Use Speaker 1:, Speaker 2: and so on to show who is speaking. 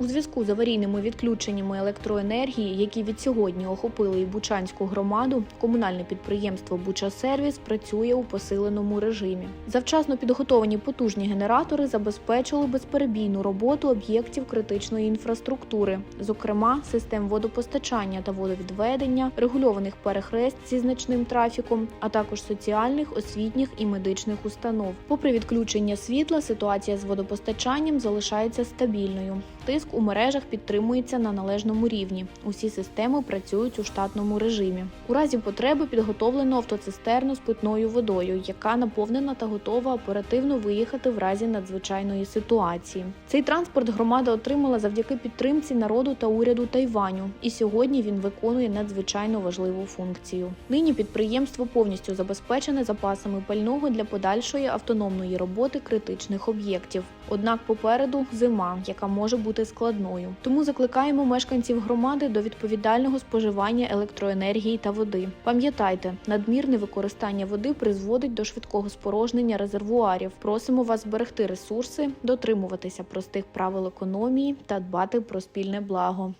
Speaker 1: У зв'язку з аварійними відключеннями електроенергії, які від сьогодні охопили і Бучанську громаду, комунальне підприємство Бучасервіс працює у посиленому режимі. Завчасно підготовані потужні генератори забезпечили безперебійну роботу об'єктів критичної інфраструктури, зокрема систем водопостачання та водовідведення, регульованих перехрест зі значним трафіком, а також соціальних, освітніх і медичних установ. Попри відключення світла, ситуація з водопостачанням залишається стабільною. Тиск у мережах підтримується на належному рівні. Усі системи працюють у штатному режимі. У разі потреби підготовлено автоцистерну з питною водою, яка наповнена та готова оперативно виїхати в разі надзвичайної ситуації. Цей транспорт громада отримала завдяки підтримці народу та уряду Тайваню, і сьогодні він виконує надзвичайно важливу функцію. Нині підприємство повністю забезпечене запасами пального для подальшої автономної роботи критичних об'єктів. Однак попереду зима, яка може бути складною. Тому закликаємо мешканців громади до відповідального споживання електроенергії та води. Пам'ятайте, надмірне використання води призводить до швидкого спорожнення резервуарів. Просимо вас зберегти ресурси, дотримуватися простих правил економії та дбати про спільне благо.